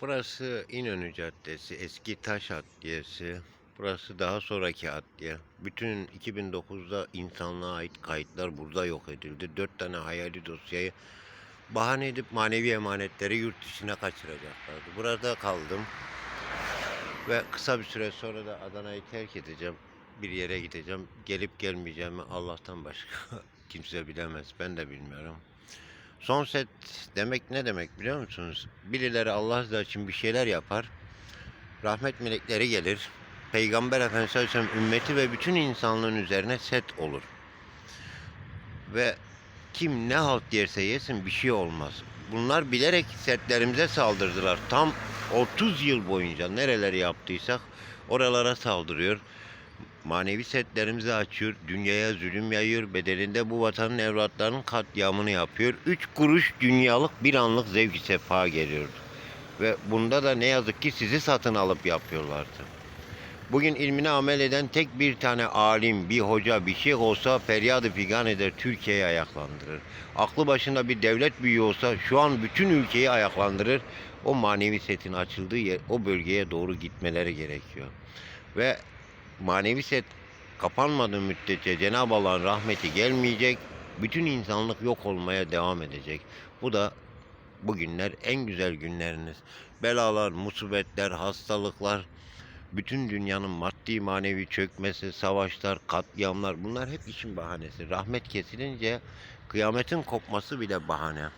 Burası İnönü Caddesi, eski Taş Adliyesi. Burası daha sonraki adliye. Bütün 2009'da insanlığa ait kayıtlar burada yok edildi. Dört tane hayali dosyayı bahane edip manevi emanetleri yurt dışına kaçıracaklardı. Burada kaldım. Ve kısa bir süre sonra da Adana'yı terk edeceğim. Bir yere gideceğim. Gelip gelmeyeceğimi Allah'tan başka kimse bilemez. Ben de bilmiyorum. Son set demek ne demek biliyor musunuz? Birileri Allah rızası için bir şeyler yapar. Rahmet melekleri gelir. Peygamber Efendimiz Aleyhisselam ümmeti ve bütün insanlığın üzerine set olur. Ve kim ne halt yerse yesin bir şey olmaz. Bunlar bilerek setlerimize saldırdılar. Tam 30 yıl boyunca nereleri yaptıysak oralara saldırıyor. Manevi setlerimizi açıyor, dünyaya zulüm yayıyor, bedelinde bu vatanın evlatlarının katliamını yapıyor. Üç kuruş dünyalık bir anlık zevk-i sefa geliyordu. Ve bunda da ne yazık ki sizi satın alıp yapıyorlardı. Bugün ilmine amel eden tek bir tane alim, bir hoca, bir şey olsa feryadı figan eder, Türkiye'yi ayaklandırır. Aklı başında bir devlet büyüğü olsa şu an bütün ülkeyi ayaklandırır. O manevi setin açıldığı yer, o bölgeye doğru gitmeleri gerekiyor. Ve manevi set kapanmadığı müddetçe Cenab-ı Allah'ın rahmeti gelmeyecek. Bütün insanlık yok olmaya devam edecek. Bu da bugünler en güzel günleriniz. Belalar, musibetler, hastalıklar, bütün dünyanın maddi manevi çökmesi, savaşlar, katliamlar bunlar hep işin bahanesi. Rahmet kesilince kıyametin kopması bile bahane.